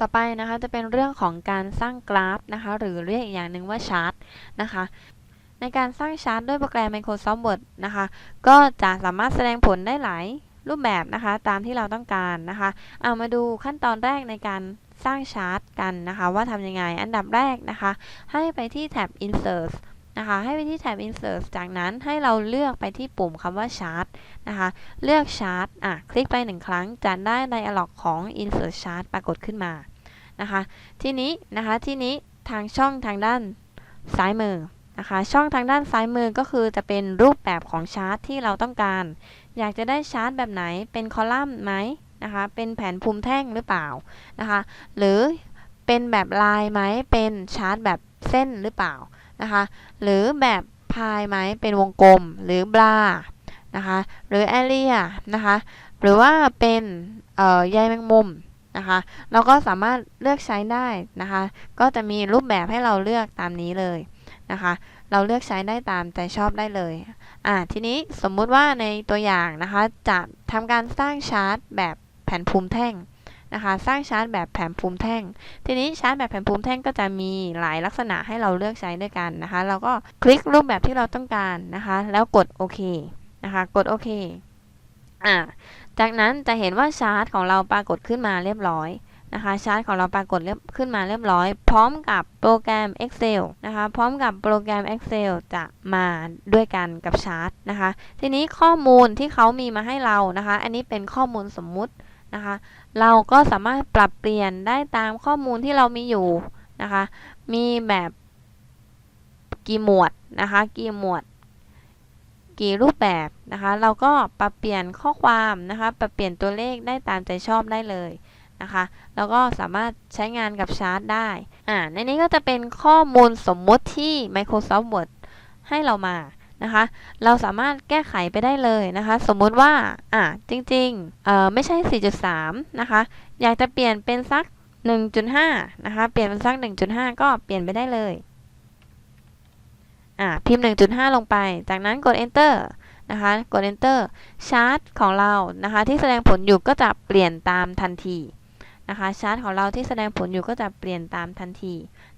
ต่อไปนะคะจะเป็นเรื่องของการสร้างกราฟนะคะหรือเรียกอีกอย่างหนึ่งว่าชาร์ตนะคะในการสร้างชาร์ตด้วยโปรแกรม Microsoft Word นะคะก็จะสามารถแสดงผลได้หลายรูปแบบนะคะตามที่เราต้องการนะคะเอามาดูขั้นตอนแรกในการสร้างชาร์ตกันนะคะว่าทำยังไงอันดับแรกนะคะ ให้ไปที่แท็บ insert นะคะ ให้ไปที่แท็บ insert จากนั้นให้เราเลือกไปที่ปุ่มคำว่า chart นะคะ เลือก chart อะ คลิกไปหนึ่งครั้ง จะได้ dialog ของ insert chart ปรากฏขึ้นมา นะคะ ทีนี้นะคะ ทีนี้ทางช่องทางด้านซ้ายมือนะคะ ช่องทางด้านซ้ายมือก็คือจะเป็นรูปแบบของชาร์ตที่เราต้องการ อยากจะได้ชาร์ตแบบไหน เป็นคอลัมน์ไหมนะคะ เป็นแผนภูมิแท่งหรือเปล่านะคะ หรือเป็นแบบลายไหม เป็นชาร์ตแบบเส้นหรือเปล่า นะคะหรือแบบพายไหมเป็นวงกลมหรือบลานะคะหรือแอเรียนะคะหรือว่าเป็นเอ่อใยแมงมุมนะคะเราก็สามารถเลือกใช้ได้นะคะก็จะมีรูปแบบให้เราเลือกตามนี้เลยนะคะเราเลือกใช้ได้ตามใจชอบได้เลยอ่าทีนี้สมมุติว่าในตัวอย่างนะคะจะทำการสร้างชาร์ตแบบแผ่นภูมิแท่ง นะคะ สร้างชาร์ตแบบแผ่นภูมิแท่ง ทีนี้ชาร์ตแบบแผ่นภูมิแท่งก็จะมีหลายลักษณะให้เราเลือกใช้ด้วยกันนะคะ เราก็คลิกรูปแบบที่เราต้องการนะคะ แล้วกดโอเคนะคะ กดโอเคอ่าจากนั้นจะเห็นว่าชาร์ตของเราปรากฏขึ้นมาเรียบร้อยนะคะชาร์ตของเราปรากฏขึ้นมาเรียบร้อย พร้อมกับโปรแกรม Excel นะคะ พร้อมกับโปรแกรม Excel จะมาด้วยกันกับชาร์ตนะคะ ทีนี้ข้อมูลที่เขามีมาให้เรานะคะ อันนี้เป็นข้อมูลสมมุติ นะคะ เราก็สามารถปรับเปลี่ยนได้ตามข้อมูลที่เรามีอยู่นะคะ มีแบบกี่หมวดนะคะกี่หมวด กี่รูปแบบนะคะ เราก็ปรับเปลี่ยนข้อความนะคะ ปรับเปลี่ยนตัวเลขได้ตามใจชอบได้เลยนะคะแล้วก็สามารถใช้งานกับชาร์ตได้อ่าในนี้ก็จะเป็นข้อมูลสมมุติที่ Microsoft Word ให้เรามา นะคะ เราสามารถแก้ไขไปได้เลยนะคะ สมมุติว่าอ่าจริงๆเอ่อไม่ใช่ 4.3 นะคะ อยากจะเปลี่ยนเป็นสัก 1.5 นะคะ เปลี่ยนเป็นสัก 1.5 ก็เปลี่ยนไปได้เลยอ่าพิมพ์ 1.5 ลงไป จากนั้นกด enter นะคะ กด enter ชาร์ตของเรานะคะ ที่แสดงผลอยู่ก็จะเปลี่ยนตามทันที นะคะชาร์ตของเราที่แสดงผลอยู่ก็จะเปลี่ยนตามทันที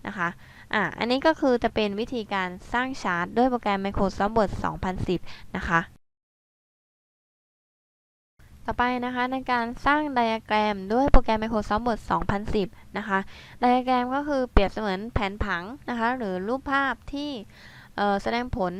นะคะอ่าอันนี้ก็คือจะเป็นวิธีการสร้างชาร์ตด้วยโปรแกรม Microsoft Word 2010 นะคะต่อไปนะคะในการสร้างไดอะแกรมด้วยโปรแกรม Microsoft Word 2010 นะคะ ไดอะแกรมก็คือเปรียบเสมือนแผนผังนะคะ หรือรูปภาพที่แสดงผล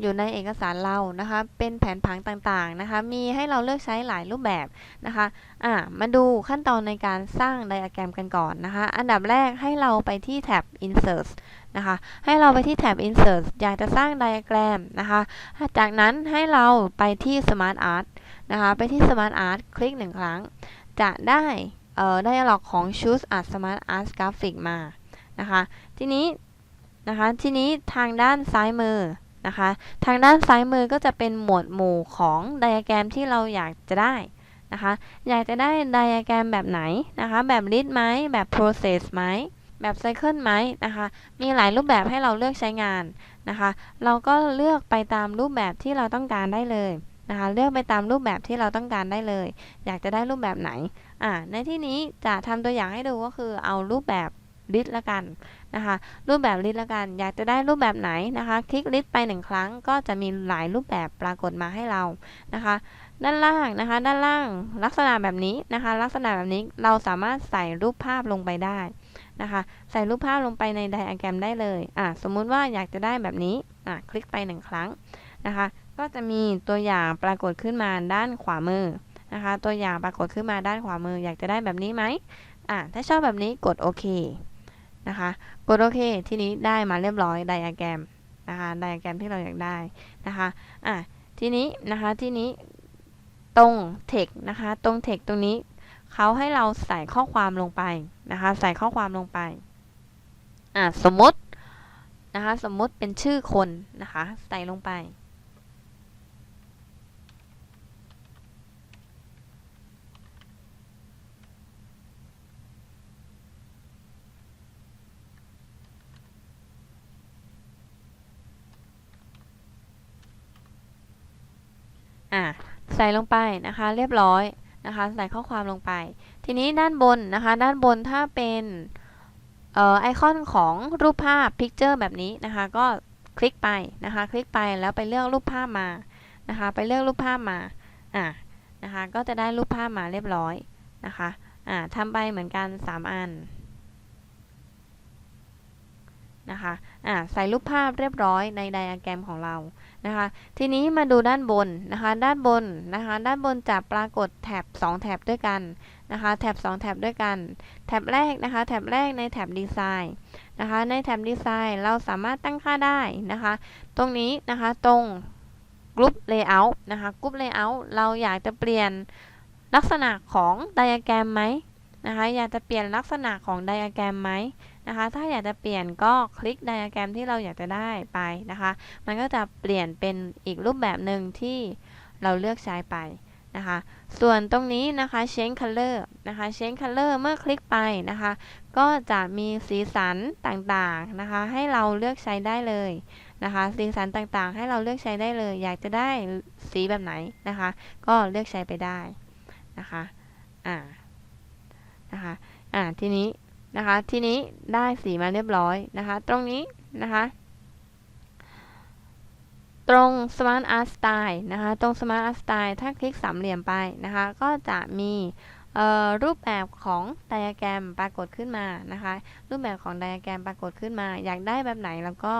อยู่ในเอกสารเรานะคะ เป็นแผนผังต่างๆนะคะ มีให้เราเลือกใช้หลายรูปแบบนะคะอ่ามาดูขั้นตอนในการสร้างไดอะแกรมกันก่อนนะคะ อันดับแรกให้เราไปที่แท็บ insert นะคะ ให้เราไปที่แท็บ insert อยากจะสร้างไดอะแกรมนะคะ จากนั้นให้เราไปที่ smart art นะคะ ไปที่ smart art คลิกหนึ่งครั้ง จะได้เอ่อ dialog ของ choose art smart art graphic มานะคะ ทีนี้นะคะ ทีนี้ทางด้านซ้ายมือ นะคะ ทางด้านซ้ายมือก็จะเป็นหมวดหมู่ของไดอะแกรมที่เราอยากจะได้นะคะ อยากจะได้ไดอะแกรมแบบไหนนะคะ แบบ list ไหมแบบ process ไหมแบบ cycle ไหมนะคะ มีหลายรูปแบบให้เราเลือกใช้งานนะคะ เราก็เลือกไปตามรูปแบบที่เราต้องการได้เลยนะคะ เลือกไปตามรูปแบบที่เราต้องการได้เลย อยากจะได้รูปแบบไหนอ่าในที่นี้จะทำตัวอย่างให้ดูก็คือเอารูปแบบ ลิสต์ละกันนะคะ รูปแบบลิสต์ละกัน อยากจะได้รูปแบบไหนนะคะ คลิกลิสต์ไปหนึ่งครั้งก็จะมีหลายรูปแบบปรากฏมาให้เรานะคะ ด้านล่างนะคะ ด้านล่างลักษณะแบบนี้นะคะ ลักษณะแบบนี้เราสามารถใส่รูปภาพลงไปได้นะคะ ใส่รูปภาพลงไปในไดอะแกรมได้เลยอ่าสมมุติว่าอยากจะได้แบบนี้อ่าคลิกไปหนึ่งครั้งนะคะ ก็จะมีตัวอย่างปรากฏขึ้นมาด้านขวามือนะคะ ตัวอย่างปรากฏขึ้นมาด้านขวามือ อยากจะได้แบบนี้ไหมอ่าถ้าชอบแบบนี้กดโอเค นะคะกดโอเค ทีนี้ได้มาเรียบร้อยไดอะแกรมนะคะไดอะแกรมที่เราอยากได้นะคะอะทีนี้นะคะทีนี้ตรง text นะคะตรง text ตรงนี้เขาให้เราใส่ข้อความลงไปนะคะใส่ข้อความลงไปอะสมมตินะคะสมมติเป็นชื่อคนนะคะใส่ลงไป อะใส่ลงไปนะคะ เรียบร้อยนะคะ ใส่ข้อความลงไป ทีนี้ด้านบนนะคะ ด้านบนถ้าเป็นออไอคอนของรูปภาพ picture แบบนี้นะคะ ก็คลิกไปนะคะ คลิกไปแล้วไปเลือกรูปภาพมานะคะ ไปเลือกรูปภาพมาอ่านะคะ ก็จะได้รูปภาพมาเรียบร้อยนะคะอ่าทำไปเหมือนกัน 3 อัน นะคะอ่าใส่รูปภาพเรียบร้อยในไดอะแกรมของเรานะคะ ทีนี้มาดูด้านบนนะคะ ด้านบนนะคะ ด้านบนจะปรากฏแท็บ2แท็บด้วยกันนะคะ แท็บ2แท็บด้วยกัน แท็บแรกนะคะ แท็บแรกในแท็บดีไซน์นะคะ ในแท็บดีไซน์เราสามารถตั้งค่าได้นะคะ ตรงนี้นะคะตรงกรุ๊ปเลเยอร์นะคะ กรุ๊ปเลเยอร์เราอยากจะเปลี่ยนลักษณะของไดอะแกรมไหมนะคะ อยากจะเปลี่ยนลักษณะของไดอะแกรมไหม นะคะ ถ้าอยากจะเปลี่ยนก็คลิกไดอะแกรมที่เราอยากจะได้ไปนะคะ มันก็จะเปลี่ยนเป็นอีกรูปแบบหนึ่งที่เราเลือกใช้ไปนะคะ ส่วนตรงนี้นะคะ change color นะคะ change color เมื่อคลิกไปนะคะ ก็จะมีสีสันต่างๆนะคะ ให้เราเลือกใช้ได้เลยนะคะ สีสันต่างๆ ให้เราเลือกใช้ได้เลย อยากจะได้สีแบบไหนนะคะ ก็เลือกใช้ไปได้นะคะ อ่า นะคะ อ่า ทีนี้ นะคะ ทีนี้ได้สีมาเรียบร้อยนะคะ ตรงนี้นะคะ ตรง Smart Art Style นะคะ ตรง Smart Art Style ถ้าคลิกสามเหลี่ยมไปนะคะ ก็จะมีรูปแบบของไดอะแกรมปรากฏขึ้นมานะคะ รูปแบบของไดอะแกรมปรากฏขึ้นมา อยากได้แบบไหนแล้วก็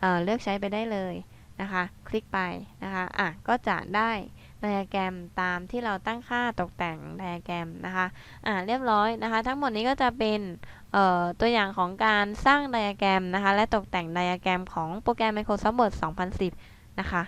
เเลือกใช้ไปได้เลยนะคะ คลิกไปนะคะ อะ ก็จะได้ ไดอะแกรมตามที่เราตั้งค่าตกแต่งไดอะแกรมนะคะอ่าเรียบร้อยนะคะ ทั้งหมดนี้ก็จะเป็นตัวอย่างของการสร้างไดอะแกรมนะคะ และตกแต่งไดอะแกรมของโปรแกรม Microsoft Word 2010 นะคะ